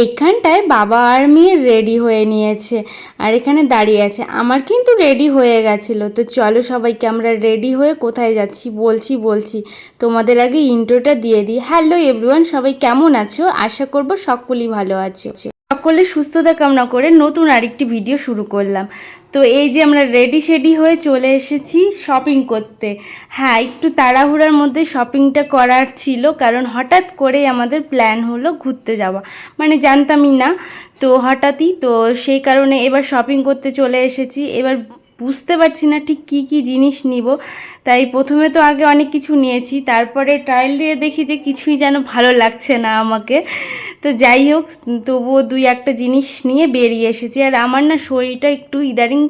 এইখানটায় বাবা আর মেয়ে রেডি হয়ে নিয়েছে। আর এখানে দাঁড়িয়ে আছে। আমার কিন্তু রেডি হয়ে গেছিল। তো চলো সবাইকে আমরা রেডি হয়ে কোথায় যাচ্ছি? বলছি বলছি। তোমাদের আগে ইন্ট্রোটা দিয়ে দিই। হ্যালো এভরিওয়ান সবাই কেমন আছো? আশা করব সকলেই ভালো আছো। সকলে সুস্থতা না করে নতুন আরেকটি ভিডিও শুরু করলাম। তো এই যে আমরা রেডি শেডি হয়ে চলে এসেছি শপিং করতে। হ্যাঁ একটু তাড়াহুড়ার মধ্যে শপিংটা করার ছিল, কারণ হঠাৎ করেই আমাদের প্ল্যান হলো ঘুরতে যাওয়া। মানে জানতামই না, তো হঠাৎই তো সেই কারণে এবার শপিং করতে চলে এসেছি। এবার বুঝতে পারছি না ঠিক কি কি জিনিস নিব। তাই প্রথমে তো আগে অনেক কিছু নিয়েছি, তারপরে ট্রায়াল দিয়ে দেখি যে কিছুই যেন ভালো লাগছে না আমাকে। তো যাই হোক, তবুও দুই একটা জিনিস নিয়ে বেরিয়ে এসেছি। আর আমার না শরীরটা একটু ইদারিং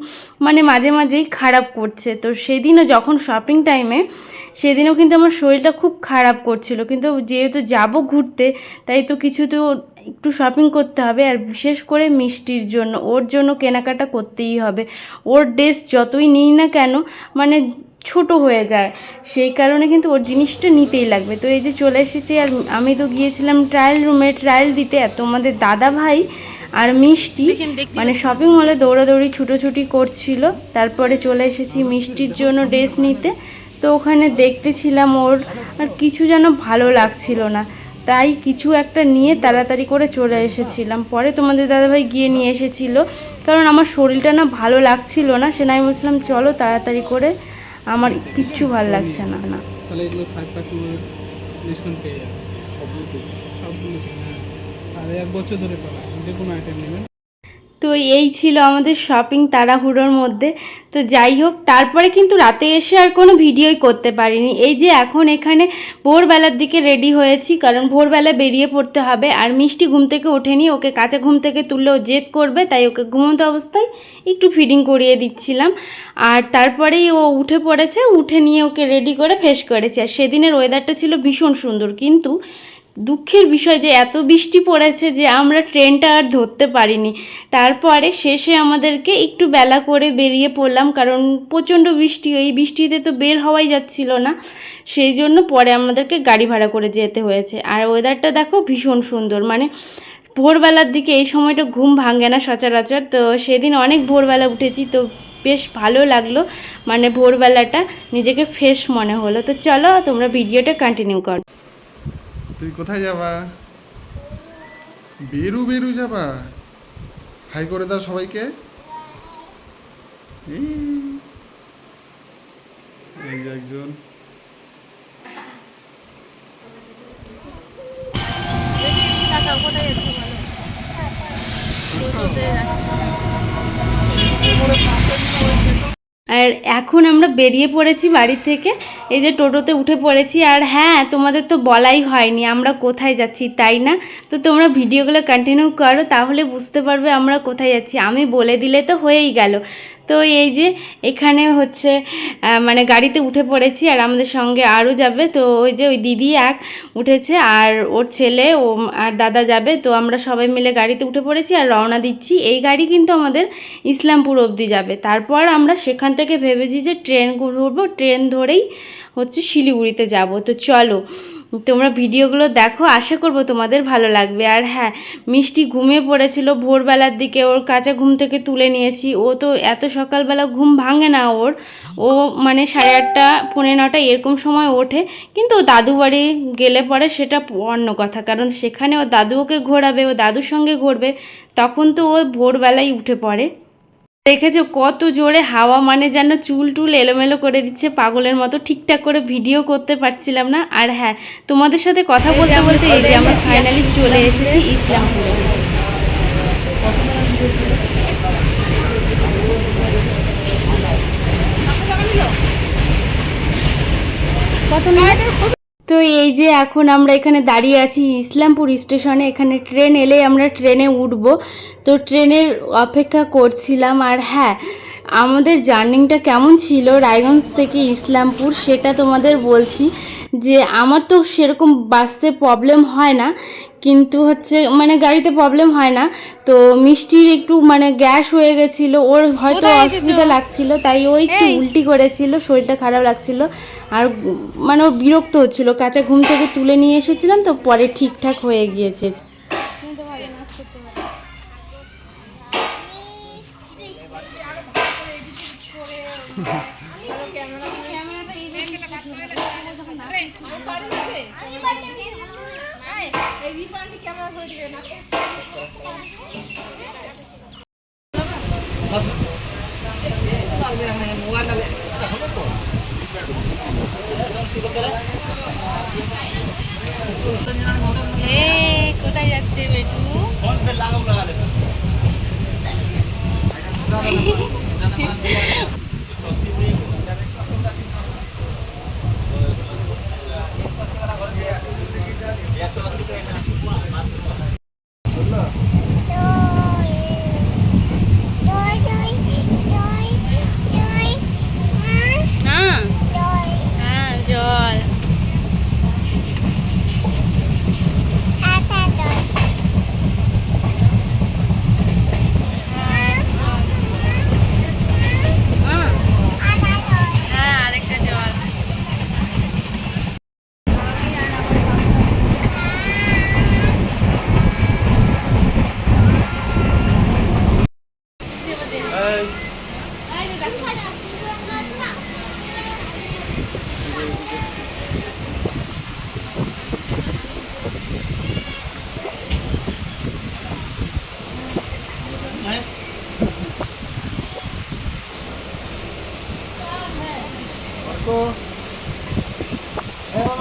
মানে মাঝে মাঝেই খারাপ করছে। তো সেদিনও যখন শপিং টাইমে সেদিনও কিন্তু আমার শরীরটা খুব খারাপ করছিল। কিন্তু যেহেতু যাব ঘুরতে, তাই তো কিছু তো একটু শপিং করতে হবে আর বিশেষ করে মিষ্টির জন্য। ওর জন্য কেনাকাটা করতেই হবে। ওর ড্রেস যতই নিই না কেন মানে ছোট হয়ে যায়। সেই কারণে কিন্তু ওর জিনিসটা নিতেই লাগবে। তো এই যে চলে এসেছে আর আমি তো গিয়েছিলাম ট্রায়াল রুমে ট্রায়াল দিতে আর তোমাদের দাদা ভাই আর মিষ্টি। মানে শপিং মলে দৌড়াদৌড়ি ছুটোছুটি করছিল। তারপরে চলে এসেছি মিষ্টির জন্য ড্রেস নিতে। তো ওখানে দেখতেছিলাম ওর আর কিছু যেন ভালো লাগছিল না। তাই কিছু একটা নিয়ে তাড়াতাড়ি করে চলে এসেছিলাম। পরে তোমাদের দাদাভাই গিয়ে নিয়ে এসেছিল। কারণ আমার শরীরটা না ভালো লাগছিল না সে আমি বলছিলাম, চলো তাড়াতাড়ি করে আমার কিচ্ছু ভালো লাগছে না না। হ্যাঁ। আর এক বছর ধরে যে কোনো আইটেম নেবেন। তো এই ছিল আমাদের শপিং তাড়াহুড়োর মধ্যে। তো যাই হোক, তারপরে কিন্তু রাতে এসে আর কোনো ভিডিওই করতে পারিনি। এই যে এখন এখানে ভোরবেলার দিকে রেডি হয়েছি, কারণ ভোরবেলা বেরিয়ে পড়তে হবে। আর মিষ্টি ঘুম থেকে ওঠেনি, ওকে কাঁচা ঘুম থেকে তুললেও জেদ করবে, তাই ওকে ঘুমন্ত অবস্থায় একটু ফিডিং করিয়ে দিচ্ছিলাম। আর তারপরেই ও উঠে পড়েছে, উঠে নিয়ে ওকে রেডি করে ফেস করেছে। আর সেদিনের ওয়েদারটা ছিল ভীষণ সুন্দর। কিন্তু দুঃখের বিষয় যে এত বৃষ্টি পড়েছে যে আমরা ট্রেনটা আর ধরতে পারিনি। তারপরে শেষে আমাদেরকে একটু বেলা করে বেরিয়ে পড়লাম কারণ প্রচণ্ড বৃষ্টি, এই বৃষ্টিতে তো বের হওয়াই যাচ্ছিল না। সেই জন্য পরে আমাদেরকে গাড়ি ভাড়া করে যেতে হয়েছে। আর ওয়েদারটা দেখো ভীষণ সুন্দর। মানে ভোরবেলার দিকে এই সময়টা ঘুম ভাঙে না সচরাচর। তো সেদিন অনেক ভোরবেলা উঠেছি, তো বেশ ভালো লাগল। মানে ভোরবেলাটা নিজেকে ফ্রেশ মনে হলো। তো চলো তোমরা ভিডিওটা কন্টিনিউ করো। তুই কোথায় যাবা? বেরু বেরু যাবা। হাই করে দাও সবাইকে। এই এই যে একজন আর এখন আমরা বেরিয়ে পড়েছি বাড়ি থেকে। এই যে টোটোতে উঠে পড়েছি আর হ্যাঁ তোমাদের তো বলাই হয়নি, আমরা কোথায় যাচ্ছি তাই না? তো তোমরা ভিডিওগুলো কন্টিনিউ করো, তাহলে বুঝতে পারবে আমরা কোথায় যাচ্ছি। আমি বলে দিলে তো হয়েই গেল। তো এই যে এখানে হচ্ছে মানে গাড়িতে উঠে পড়েছি আর আমাদের সঙ্গে আরও যাবে। তো ওই যে ওই দিদি এক উঠেছে আর ওর ছেলে, ও আর দাদা যাবে। তো আমরা সবাই মিলে গাড়িতে উঠে পড়েছি আর রওনা দিচ্ছি। এই গাড়ি কিন্তু আমাদের ইসলামপুর অবধি যাবে। তারপর আমরা সেখান থেকে ভেবেছি যে ট্রেন ধরবো ট্রেন ধরেই হচ্ছে শিলিগুড়িতে যাব। তো চলো তোমরা ভিডিওগুলো দেখো, আশা করব তোমাদের ভালো লাগবে। আর হ্যাঁ মিষ্টি ঘুমিয়ে পড়েছিল ভোরবেলার দিকে, ওর কাঁচা ঘুম থেকে তুলে নিয়েছি। ও তো এত সকালবেলা ঘুম ভাঙে না ওর। ও মানে সাড়ে আটটা, পৌনে নটা এরকম সময় ওঠে। কিন্তু ও দাদু বাড়ি গেলে পরে সেটা অন্য কথা। কারণ সেখানে ও দাদু ওকে ঘোরাবে, ও দাদুর সঙ্গে ঘুরবে, তখন তো ও ভোরবেলায় উঠে পড়ে। দেখেছ কত জোরে হাওয়া মানে যেন চুল টুল এলোমেলো করে দিচ্ছে পাগলের মতো ঠিকঠাক করে ভিডিও করতে পারছিলাম না। আর হ্যাঁ তোমাদের সাথে কথা বলতে বলতে এই যে আমরা ফাইনালি চলে এসেছি ইসলামপুরে। তো এই যে এখন আমরা এখানে দাঁড়িয়ে আছি ইসলামপুর স্টেশনে, এখানে ট্রেন এলে আমরা ট্রেনে উঠবো। তো ট্রেনের অপেক্ষা করছিলাম আর হ্যাঁ আমাদের জার্নিংটা কেমন ছিল রায়গঞ্জ থেকে ইসলামপুর সেটা তোমাদের বলছি যে আমার তো সেরকম বাসে প্রবলেম হয় না। কিন্তু হচ্ছে মানে গাড়িতে প্রবলেম হয় না। তো মিষ্টির একটু মানে গ্যাস হয়ে গেছিল ওর হয়তো অসুবিধা লাগছিল তাই ও একটু উল্টি করেছিল শরীরটা খারাপ লাগছিল। আর মানে ওর বিরক্ত হচ্ছিল কাঁচা ঘুম থেকে তুলে নিয়ে এসেছিলাম তো পরে ঠিকঠাক হয়ে গিয়েছে। Yeah. কোথায় হ্যাঁ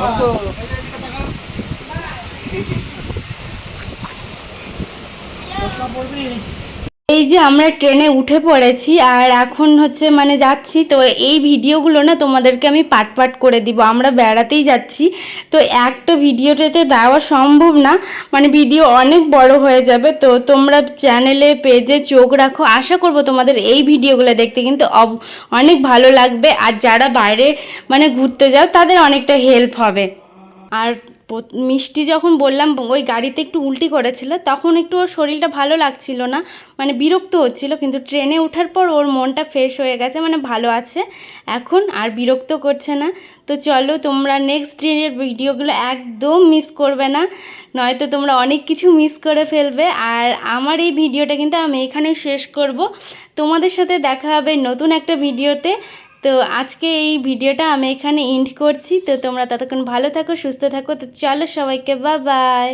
Opo. Kaya hindi ka takam? Bye. Basta po rin eh. এই যে আমরা ট্রেনে উঠে পড়েছি আর এখন হচ্ছে মানে যাচ্ছি, তো এই ভিডিওগুলো না তোমাদেরকে আমি পাট পাট করে দিব। আমরা বেড়াতেই যাচ্ছি। তো একটা ভিডিওটাতে দেওয়া সম্ভব না মানে ভিডিও অনেক বড় হয়ে যাবে। তো তোমরা চ্যানেলে, পেজে চোখ রাখো। আশা করব তোমাদের এই ভিডিওগুলো দেখতে কিন্তু অনেক ভালো লাগবে। আর যারা বাইরে মানে ঘুরতে যাও, তাদের অনেকটা হেল্প হবে। আর মিষ্টি যখন বললাম, ওই গাড়িতে একটু উল্টি করেছিল, তখন একটু ওর শরীরটা ভালো লাগছিল না মানে বিরক্ত হচ্ছিল, কিন্তু ট্রেনে ওঠার পর ওর মনটা ফ্রেশ হয়ে গেছে মানে ভালো আছে এখন, আর বিরক্ত করছে না। তো চলো, তোমরা নেক্সট ট্রেনের ভিডিওগুলো একদম মিস করবে না, নয়তো তোমরা অনেক কিছু মিস করে ফেলবে, আর আমার এই ভিডিওটা কিন্তু আমি এখানেই শেষ করব। তোমাদের সাথে দেখা হবে নতুন একটা ভিডিওতে। তো আজকে এই ভিডিওটা আমি এখানে এন্ড করছি। তো তোমরা ততক্ষণ ভালো থাকো, সুস্থ থাকো। তো চলো সবাইকে বা বাই